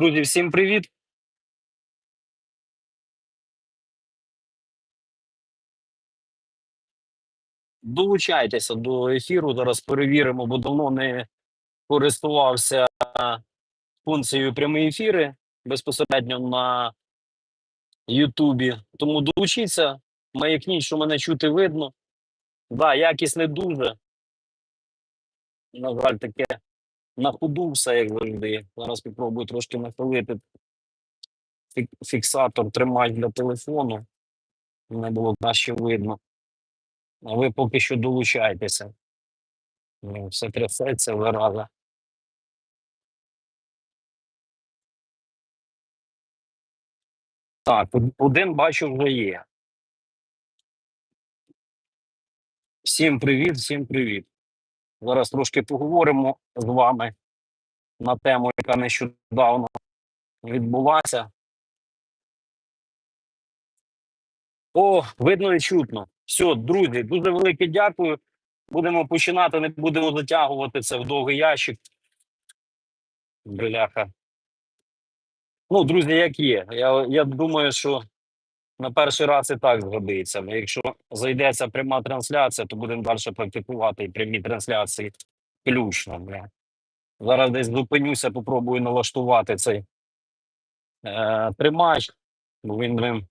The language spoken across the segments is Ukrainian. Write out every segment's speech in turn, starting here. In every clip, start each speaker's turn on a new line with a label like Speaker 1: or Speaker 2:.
Speaker 1: Друзі, всім привіт. Долучайтеся до ефіру. Зараз перевіримо, бо давно не користувався функцією прямі ефіри безпосередньо на Ютубі. Тому долучіться, маякніть, що мене чути видно. Да, якість не дуже. На жаль, таке на все, як завжди. Зараз спробую трошки нахилити фіксатор тримач для телефону. Не було краще видно. А ви поки що долучайтеся. Ну, Все трясеться вираза. Так, один бачу вже є. Всім привіт, всім привіт. Зараз трошки поговоримо з вами на тему, яка нещодавно відбулася. О, видно і чутно. Все, друзі, дуже велике дякую. Будемо починати, не будемо затягувати це в довгий ящик. Бляха. Ну, друзі, як є. Я, я думаю, що на перший раз і так згодиться. Ну, Якщо зайдеться пряма трансляція, то будемо далі практикувати прямі трансляції ключно. Бля. Зараз десь зупинюся, попробую налаштувати цей е, тримач. Бо він блин,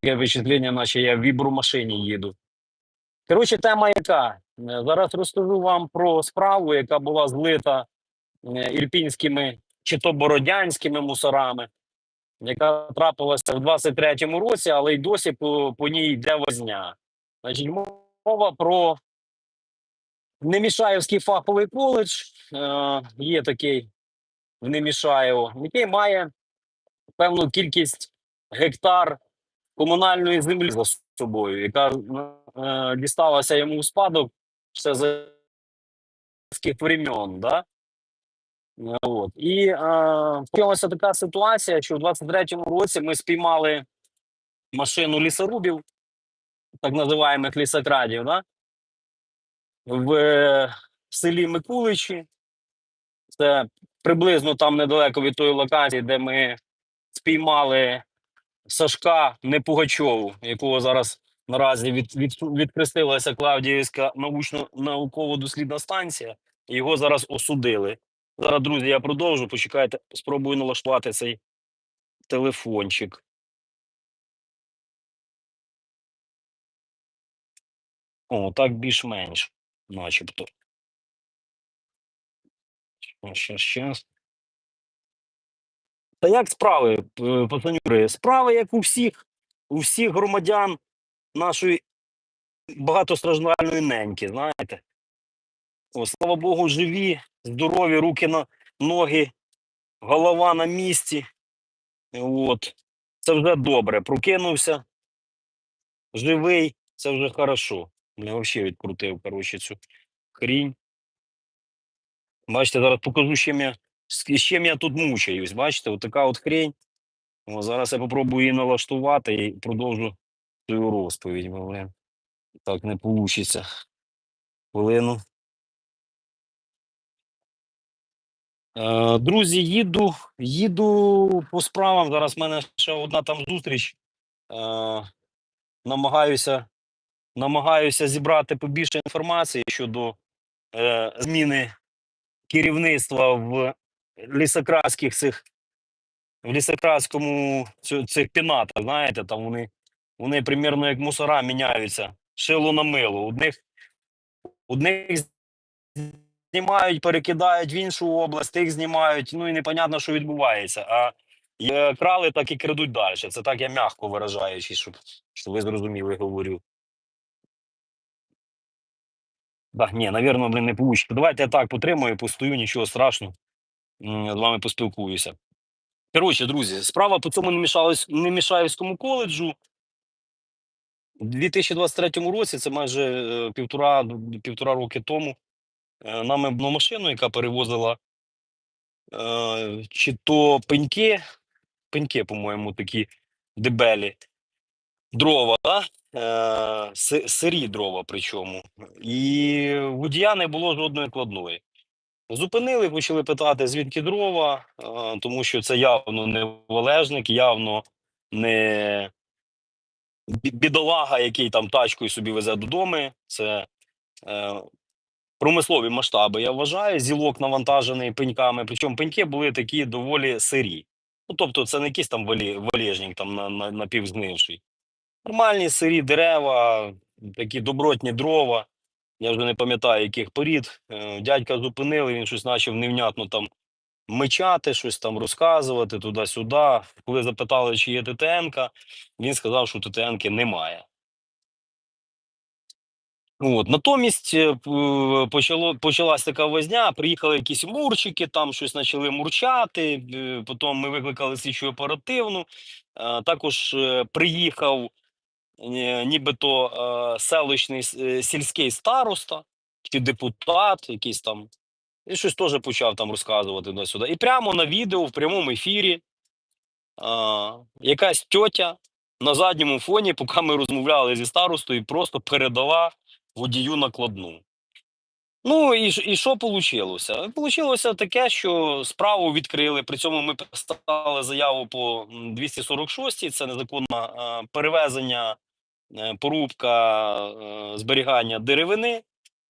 Speaker 1: таке вичислення, наче я в вібромашині їду. Коротше, тема яка? Е, Зараз розкажу вам про справу, яка була злита е, ірпінськими чи то бородянськими мусорами, яка трапилася в 23-му році, але й досі по, по ній йде возня. Значить, мова про Немішаївський фаховий коледж. Е, є такий в Немішаєво, який має певну кількість гектар комунальної землі за собою, яка е, дісталася йому у спадок ще за времен. Да? От. І е, така ситуація, що в 23-му році ми спіймали машину лісорубів, так називаємих лісокрадів, да? в е, селі Микуличі. Це приблизно там недалеко від тої локації, де ми спіймали Сашка Непугачову, якого зараз наразі від, від, відхрестилася Клавдіївська научно-науково-дослідна станція. Його зараз осудили. Зараз, друзі, я продовжу. Почекайте, спробую налаштувати цей телефончик. О, так більш-менш, начебто. Щас, щас. Та як справи, пацанюри? Справи, як у всіх, у всіх громадян нашої багатостраждальної неньки, знаєте. О, слава Богу, живі, здорові, руки на ноги, голова на місці. От. Це вже добре. Прокинувся, живий, це вже хорошо. Я взагалі відкрутив, коротше, цю хрінь. Бачите, зараз покажу, з чим я, з чим я тут мучаюсь. Бачите, от така от хрень. О, зараз я попробую її налаштувати і продовжу свою розповідь, бо блин, так не вийде. Хвилину. Е, друзі, їду, їду по справам. Зараз в мене ще одна там зустріч. Е, намагаюся, намагаюся зібрати побільше інформації щодо е, зміни керівництва в лісократських цих в лісократському цю- цих пінатах, знаєте, там вони, вони примірно як мусора міняються. Шило на мило. Одних, одних знімають, перекидають в іншу область, тих знімають, ну і непонятно, що відбувається. А крали, так і крадуть далі. Це так я м'яко виражаючись, щоб, щоб ви зрозуміли, говорю. Так, ні, навірно, блин, не вийде. Давайте я так потримаю, постою, нічого страшного. З вами поспілкуюся. Коротше, друзі, справа по цьому Немішаївсь- Немішаївському коледжу. У 2023 році, це майже е, півтора, півтора роки тому, нами було машину, яка перевозила е, чи то пеньки, пеньки, по-моєму, такі дебелі, дрова, да? е, сирі дрова причому. І водія не було жодної кладної. Зупинили, почали питати, звідки дрова, е, тому що це явно не валежник, явно не бідолага, який там тачкою собі везе додому. Це е, промислові масштаби, я вважаю. Зілок навантажений пеньками. Причому пеньки були такі доволі сирі. Ну, тобто, це не якийсь там валежник там на, на, напівзгнивший. Нормальні сирі дерева, такі добротні дрова. Я вже не пам'ятаю, яких порід. Е, Дядька зупинили, він щось почав невнятно там мичати, щось там розказувати туди-сюди. Коли запитали, чи є ТТНК, він сказав, що ТТНки немає. От. Натомість е, почало, почалась така возня, приїхали якісь мурчики, там щось почали мурчати. е, Потім ми викликали слідчу оперативну. Е, Також е, приїхав е, нібито е, селищний е, сільський староста чи депутат, якийсь там, і щось теж почав там розказувати до сюди. І прямо на відео в прямому ефірі якась тьотя на задньому фоні, поки ми розмовляли зі старостою, просто передала водію накладну. Ну і, і що вийшло? Получилося таке, що справу відкрили. При цьому ми писали заяву по м, 246, це незаконне перевезення, е, порубка, е, зберігання деревини.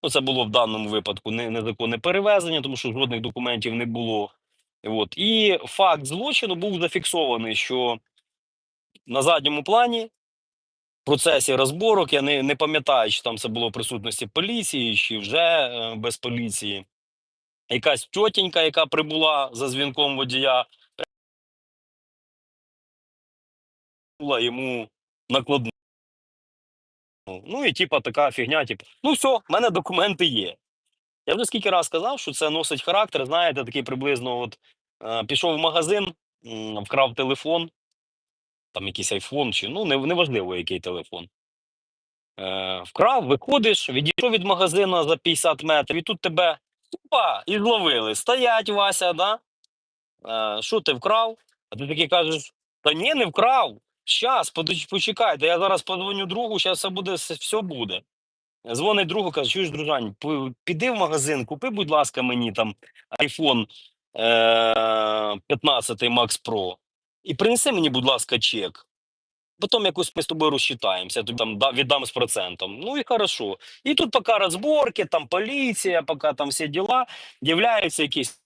Speaker 1: Ну, це було в даному випадку незаконне перевезення, тому що жодних документів не було. От. І факт злочину був зафіксований, що на задньому плані процесі розборок, я не, не пам'ятаю, чи там це було в присутності поліції, чи вже е, без поліції. Якась тьотенька, яка прибула за дзвінком водія, була йому накладну. Ну і типа така фігня, типу, ну все, в мене документи є. Я вже скільки раз сказав, що це носить характер, знаєте, такий приблизно: от е, пішов в магазин, м, вкрав телефон, там якийсь айфон, чи ну не, неважливо, який телефон. Е, вкрав, виходиш, відійшов від магазину за 50 метрів, і тут тебе опа, і зловили. Стоять, Вася, да? Е, що ти вкрав? А ти такий кажеш: та ні, не вкрав. Щас, почекайте, я зараз подзвоню другу, зараз все буде, все- буде. Дзвонить другу, каже, чуєш, дружань, піди в магазин, купи, будь ласка, мені там iPhone е- 15 Max Pro і принеси мені, будь ласка, чек. Потім якось ми з тобою розчитаємося, тобі там віддам з процентом. Ну і хорошо. І тут поки розборки, там поліція, поки там всі діла, з'являється якийсь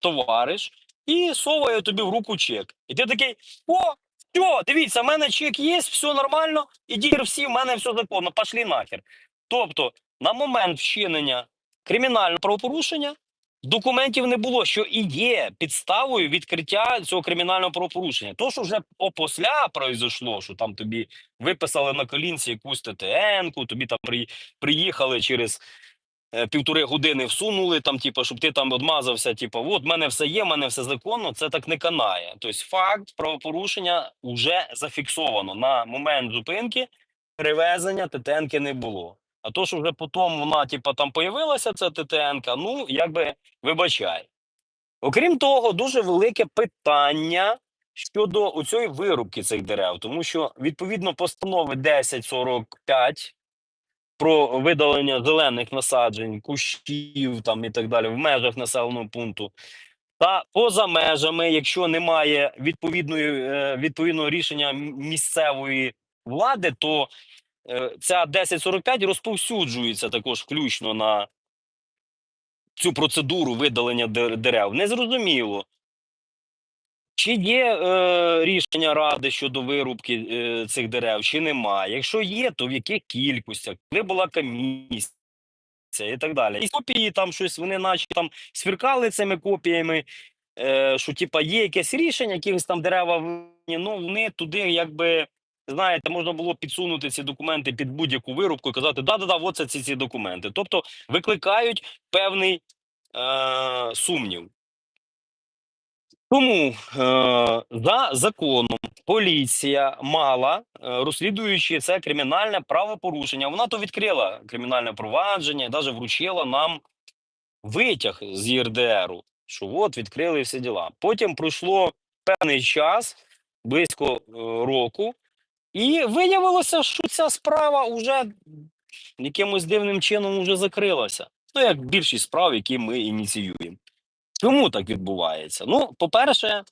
Speaker 1: товариш і соває тобі в руку чек. І ти такий: о, все, дивіться, в мене чек є, все нормально, ідіть всі, в мене все законно, пошли нахер. Тобто, на момент вчинення кримінального правопорушення документів не було, що і є підставою відкриття цього кримінального правопорушення. То, що вже опосля произошло, що там тобі виписали на колінці якусь ТТН-ку, тобі там при, приїхали через е, півтори години всунули, там, типу, щоб ти там одмазався, типу, от в мене все є, в мене все законно, це так не канає. Тобто факт правопорушення вже зафіксовано на момент зупинки, перевезення ТТНки не було. А то, що вже потім вона, типу, там появилася, ця ТТНка, ну, якби вибачай. Окрім того, дуже велике питання щодо цієї вирубки цих дерев, тому що відповідно постанови 1045 про видалення зелених насаджень, кущів там і так далі в межах населеного пункту. Та поза межами, якщо немає відповідної е, відповідного рішення місцевої влади, то ця 1045 розповсюджується також включно на цю процедуру видалення дер- дерев. Незрозуміло. Чи є е, рішення ради щодо вирубки е, цих дерев, чи немає? Якщо є, то в яких кількостях? Коли була комісія і так далі. І копії там щось вони наче там сверкали цими копіями, е, що типа є якесь рішення, якихось там дерева ну вони туди якби. Знаєте, можна було підсунути ці документи під будь-яку вирубку і казати, да-да-да, от це ці, ці документи. Тобто викликають певний е, сумнів. Тому е, за законом поліція мала, е, розслідуючи це кримінальне правопорушення, вона то відкрила кримінальне провадження і навіть вручила нам витяг з ЄРДРу, що от відкрили всі діла. Потім пройшло певний час, близько е, року, і виявилося, що ця справа вже якимось дивним чином вже закрилася. Ну, як більшість справ, які ми ініціюємо. Чому так відбувається? Ну, по-перше,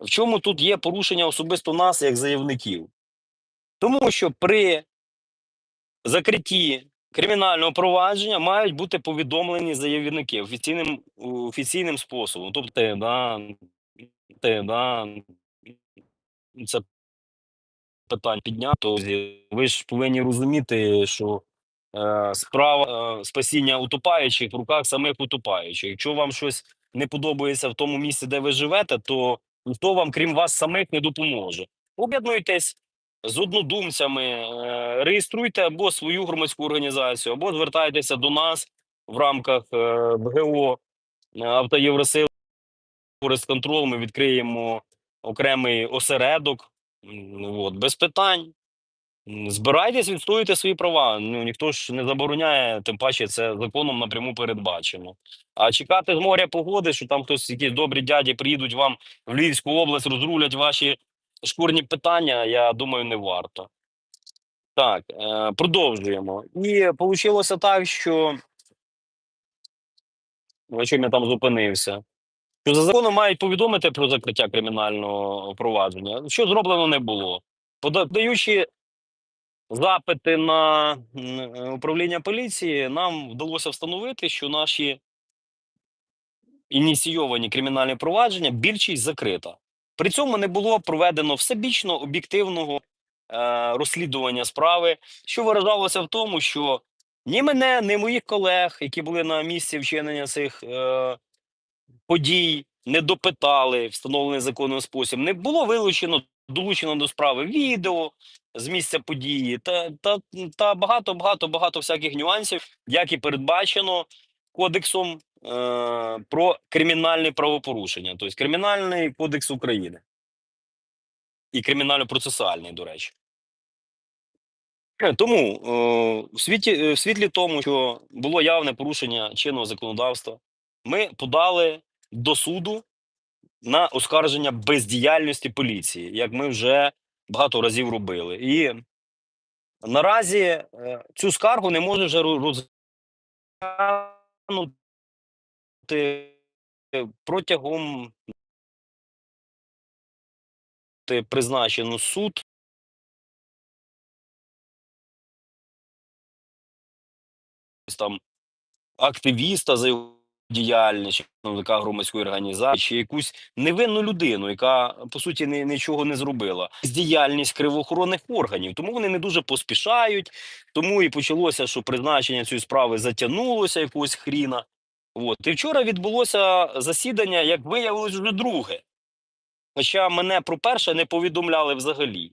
Speaker 1: в чому тут є порушення особисто нас, як заявників? Тому що при закритті кримінального провадження мають бути повідомлені заявники офіційним, офіційним способом. Тобто, да, да, це питань піднято. Ви ж повинні розуміти, що е, справа е, спасіння утопаючих в руках самих утопаючих. Якщо вам щось не подобається в тому місці, де ви живете, то ніхто вам, крім вас самих, не допоможе. Об'єднуйтесь з однодумцями, е, реєструйте або свою громадську організацію, або звертайтеся до нас в рамках е, БГО е, «Автоєвросил» контрол. Ми відкриємо окремий осередок. М, От, без питань. Збирайтесь, відстоюйте свої права. Ну ніхто ж не забороняє, тим паче це законом напряму передбачено. А чекати з моря погоди, що там хтось, якісь добрі дяді приїдуть вам в Львівську область, розрулять ваші шкурні питання, я думаю, не варто. Так, е, продовжуємо. І вийшло так, що на чому я там зупинився. Що за законом мають повідомити про закриття кримінального провадження, що зроблено не було. Подаючи запити на управління поліції, нам вдалося встановити, що наші ініційовані кримінальні провадження більшість закрита. При цьому не було проведено всебічно об'єктивного е, розслідування справи, що виражалося в тому, що ні мене, ні моїх колег, які були на місці вчинення цих е, подій, не допитали встановлений законним спосіб. Не було вилучено долучено до справи відео з місця події та, та, та багато, багато, багато всяких нюансів, як і передбачено кодексом е, про кримінальні правопорушення, тобто Кримінальний кодекс України і кримінально-процесуальний, до речі. Е, Тому е, в світі е, в світлі тому, що було явне порушення чинного законодавства, ми подали до суду на оскарження бездіяльності поліції, як ми вже багато разів робили. І наразі е, цю скаргу не може вже роз- розглянути протягом призначено суд. Там активіста за його діяльність, чи представника громадської організації, чи якусь невинну людину, яка по суті ні- нічого не зробила. З діяльність кривоохоронних органів. Тому вони не дуже поспішають. Тому і почалося, що призначення цієї справи затягнулося якогось хріна. От. І вчора відбулося засідання, як виявилось, вже друге. Хоча мене про перше не повідомляли взагалі.